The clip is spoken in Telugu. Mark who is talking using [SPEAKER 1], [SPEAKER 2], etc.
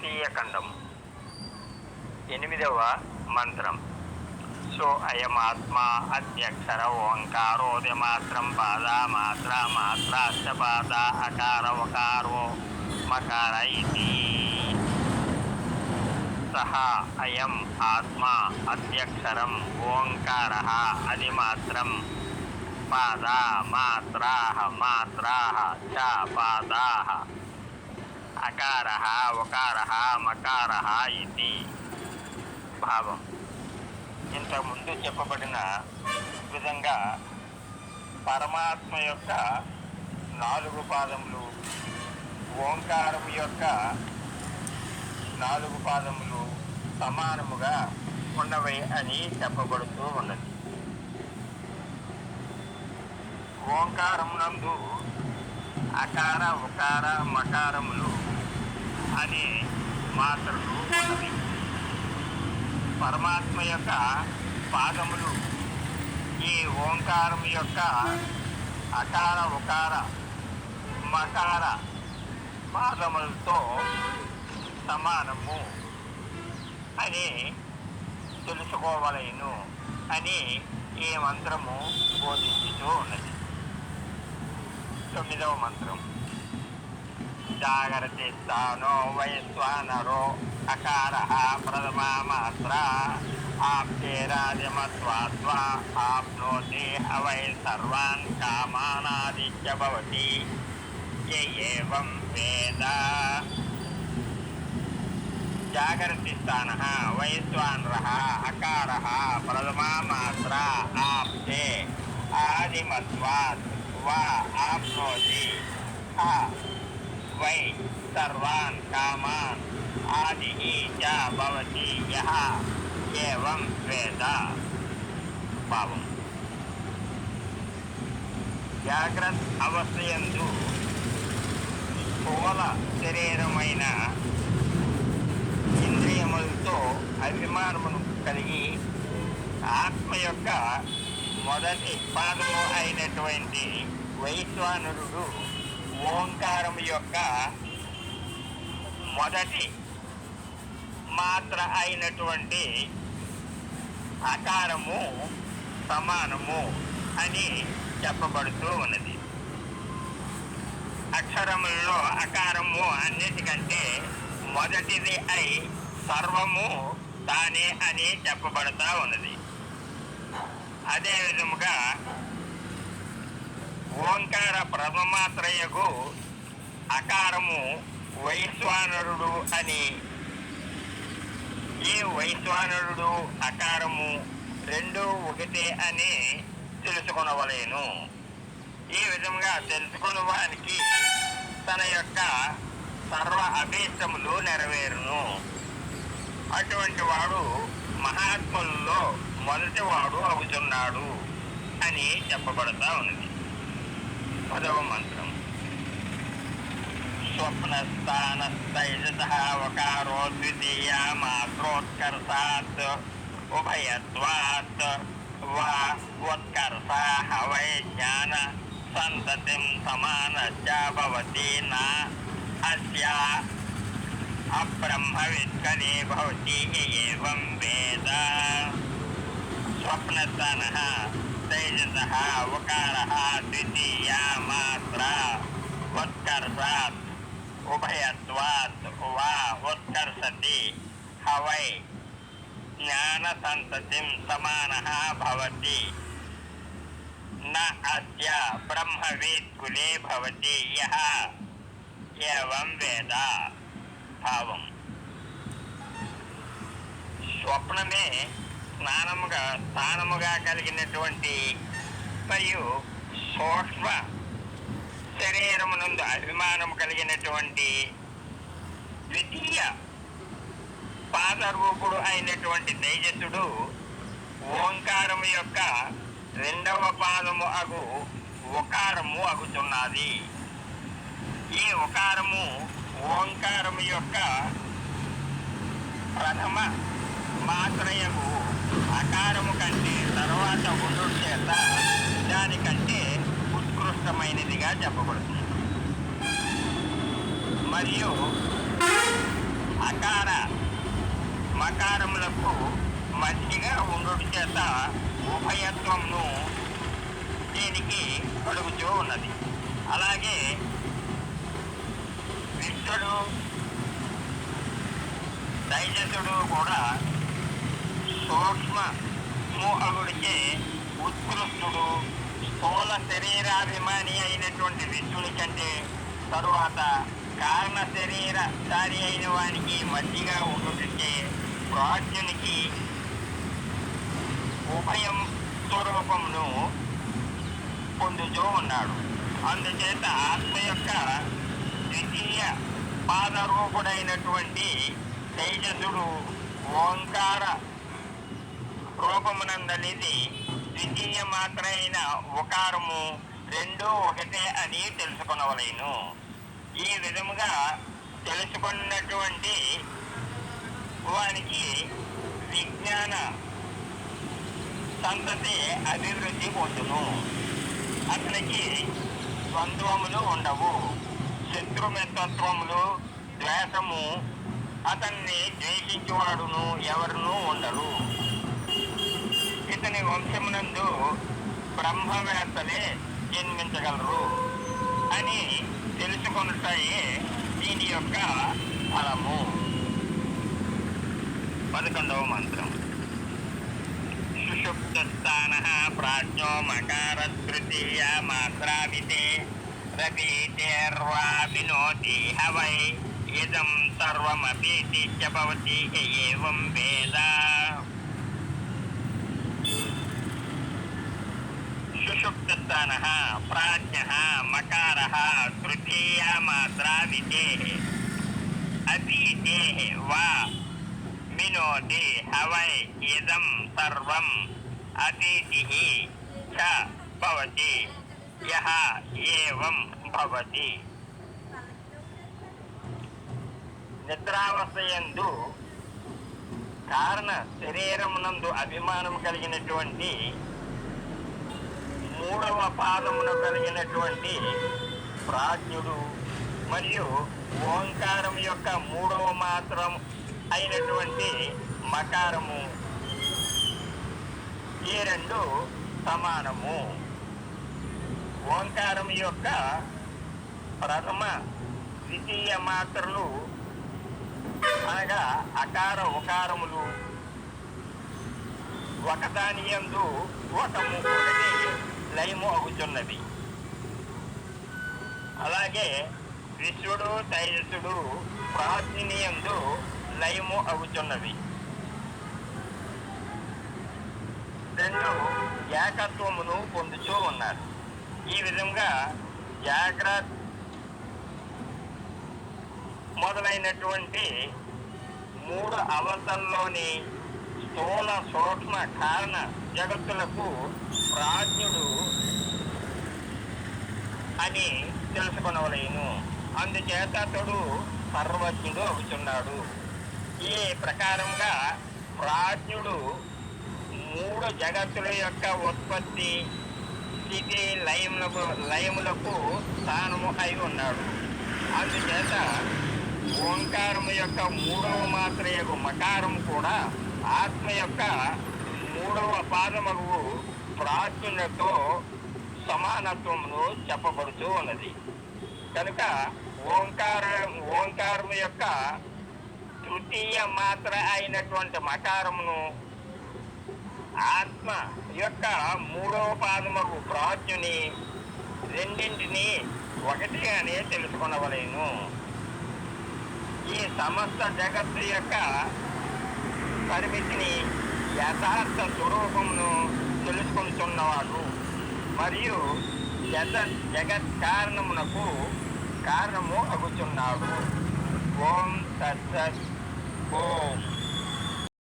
[SPEAKER 1] తృతీయ ఖండం ఎనిమిదవ మంత్రం. సో అయమాత్మా అధ్యక్షర ఓంకారోది మాత్రం పాద మాత్ర మాత్రాశ్చ పాద అకార వకారో మకార ఇది. సహ అయం ఆత్మా అధ్యక్షరం ఓంకార అది మాత్రం పాదా మాత్రా మాత్రా చ పాదా. అకార ఉకార మకార ఇది భావం. ఇంతకుముందు చెప్పబడిన విధంగా పరమాత్మ యొక్క నాలుగు పాదములు ఓంకారం యొక్క నాలుగు పాదములు సమానముగా ఉన్నవి అని చెప్పబడుతూ ఉన్నది. ఓంకారం నందు అకార ఉకార మకారములు అనే మాత్రలు ఉన్నవి పరమాత్మ యొక్క పాదములు ఈ ఓంకారం యొక్క అకార ఉకార మకార పాదములతో సమానము అని తెలుసుకోవలేను అని ఈ మంత్రము బోధించుతూ ఉన్నది. తొమ్మిదవ మంత్రం. జాగ్రత్త స్థానో వైశ్వానరో అకార ప్రథమా మాత్ర ఆప్నోతి అవై సర్వాన్ కామానాదిత్య భవతి య వేద జాగర్తి స్థాన వైశ్వానర అకార ప్రథమా మాత్ర ఆప్తే ఆదిమత్వాత్ వా ఆప్నోతి వై సర్వాన్ కామాన్ ఆది చ భవతి యః ఏవం వేద భావం జాగ్రత్త అవస్థయందు స్థూల శరీరమైన ఇంద్రియములతో అభిమానమును కలిగి ఆత్మ యొక్క మొదటి పాదము అయినటువంటి వైశ్వానరుడు ఓంకారం యొక్క మొదటి మాత్ర అయినటువంటి అకారము సమానము అని చెప్పబడుతూ ఉన్నది. అక్షరములలో అకారము అన్నిటికంటే మొదటిది అయి సర్వము తానే అని చెప్పబడతా ఉన్నది. అదే విధముగా ఓంకార ప్రథమాత్రయకు అకారము వైశ్వానరుడు అని. ఈ వైశ్వానరుడు అకారము రెండు ఒకటే అని తెలుసుకొనవలేను. ఈ విధంగా తెలుసుకునవానికి తన యొక్క సర్వ అభీష్టములు నెరవేరును. అటువంటి వాడు మహాత్ములలో మొదటివాడు అవుతున్నాడు అని చెప్పబడతా ఉన్నది. పదవ మంత్రం స్వప్నస్థానస్థైజత వకారో ద్వితీయ మాత్రోత్కర్షాత్ ఉభయత్వాత్ వా ఉత్కర్ష వై జ్ఞాన సంతతిం సమానశ్చ భవతి నా అస్య అబ్రహ్మవిత్కరే భవతి ఏవం వేద స్వప్నస్థానः తైజసः ఉకారः ద్వితీయా మాత్ర ఉత్కర్షాత్ ఉభయత్వాత్ వా ఉత్కర్షతి హవై జ్ఞానసంతతిం సమానः భవతి న అస్య బ్రహ్మవేత్ కులే భవతి యః ఏవం వేద భావం స్నానముగా స్నానముగా స్థానముగా కలిగినటువంటి మరియు సూక్ష్మ శరీరమునందు అభిమానము కలిగినటువంటి ద్వితీయ పాదరూపుడు అయినటువంటి తేజస్సుడు ఓంకారము యొక్క రెండవ పాదము అగు ఉకారము అగుతున్నది ఈ ఉకారము ఓంకారము యొక్క ప్రథమ మాత్రయము అకారము కంటే తర్వాత ఉండు చేత దానికంటే ఉత్కృష్టమైనదిగా చెప్పబడుతుంది. మరియు అకార మకారములకు మధ్యగా ఉండుట చేత ఉభయత్వంను దీనికి కలుగుతూ ఉన్నది. అలాగే విష్ణుడు దైజసుడు కూడా సూక్ష్మ మోహకుడికే ఉత్కృష్టుడు స్థూల శరీరాభిమాని అయినటువంటి విష్ణుడి కంటే తరువాత కారణ శరీరధారి అయిన వానికి మధ్యగా ఉండుటకే ప్రాజ్ఞునికి ఉభయం స్వరూపమును పొందుతూ ఉన్నాడు. అందుచేత ఆత్మ యొక్క ద్వితీయ పాదరూపుడైనటువంటి తేజసుడు ఓంకార రూపమునందలిది ద్వితీయ మాత్ర అయిన ఉకారము రెండు ఒకటే అని తెలుసుకునవలేను. ఈ విధముగా తెలుసుకున్నటువంటి వానికి విజ్ఞాన సంతతి అభివృద్ధి పొందును. అతనికి ద్వంద్వములు ఉండవు. శత్రుమిత్రత్వములు ద్వేషము అతన్ని ద్వేషించేవాడును ఎవరునూ ఉండరు. ఇతని వంశమునందు బ్రహ్మవేత్తలే జన్మించగలరు అని తెలుసుకొనుటాయే దీని యొక్క ఫలము. పదకొండవ మంత్రం. సుషుప్తస్థాన ప్రాజ్ఞో మకార తృతీయ మాత్రావితే రవీతేర్వా వినోతి హవై ఇదం సర్వమపీతి చ భవతి ఏవం సుషుప్తస్థాన ప్రాజ్ఞ మకార తృతీయ మాత్రా వితే అతీతే వా వినోతి హవై ఇదం సర్వం అతిథి చ భవతి యహ ఏవం భవతి నిద్రావస్థయందు కారణ శరీరమునందు అభిమానం కలిగినటువంటి మూడవ పాదమున కలిగినటువంటి ప్రాజ్ఞుడు మరియు ఓంకారం యొక్క మూడవ మాత్రం అయినటువంటి మకారము. ఈ రెండు సమానము. ఓంకారం యొక్క ప్రథమ ద్వితీయ మాత్రలు అనగా అకార ఉకారములు. ఒకదాని ఎందు ఒక ఒకటి. లయము అవుతున్నది. అలాగే విశ్వడు తైజసుడు ప్రాచీనియందు లయము అవుతున్నవి రెండు ఏకత్వమును పొందుతూ ఉన్నారు. ఈ విధంగా జాగ్రత్త మొదలైనటువంటి మూడు అవస్థల్లోని స్థూల సూక్ష్మ కారణ జగత్తులకు ప్రాజ్ఞుడు అని తెలుసుకొనవలేను. అందుచేత అతడు సర్వజ్ఞుడు అవుతున్నాడు ఈ ప్రకారంగా ప్రాజ్ఞుడు మూడు జగత్తుల యొక్క ఉత్పత్తి స్థితి లయములకు లయములకు స్థానము అయి ఉన్నాడు. అందుచేత ఓంకారము యొక్క మూడవ మాత్ర యొక్క మకారం కూడా ఆత్మ యొక్క మూడవ పాదముకు ప్రాజ్ఞులతో సమానత్వమును చెప్పబడుతూ ఉన్నది. కనుక ఓంకార ఓంకారము యొక్క తృతీయ మాత్ర అయినటువంటి మకారమును ఆత్మ యొక్క మూడవ పాదముకు ప్రాజ్ఞుని రెండింటిని ఒకటిగానే తెలుసుకునవలేను. ఈ సమస్త జగత్తు యొక్క పరిమితిని యథార్థ స్వరూపమును తెలుసుకుంటున్నవాడు మరియు జగ జగత్ కారణమునకు కారణము అగుతున్నాడు ఓం తత్సత్. ఓం.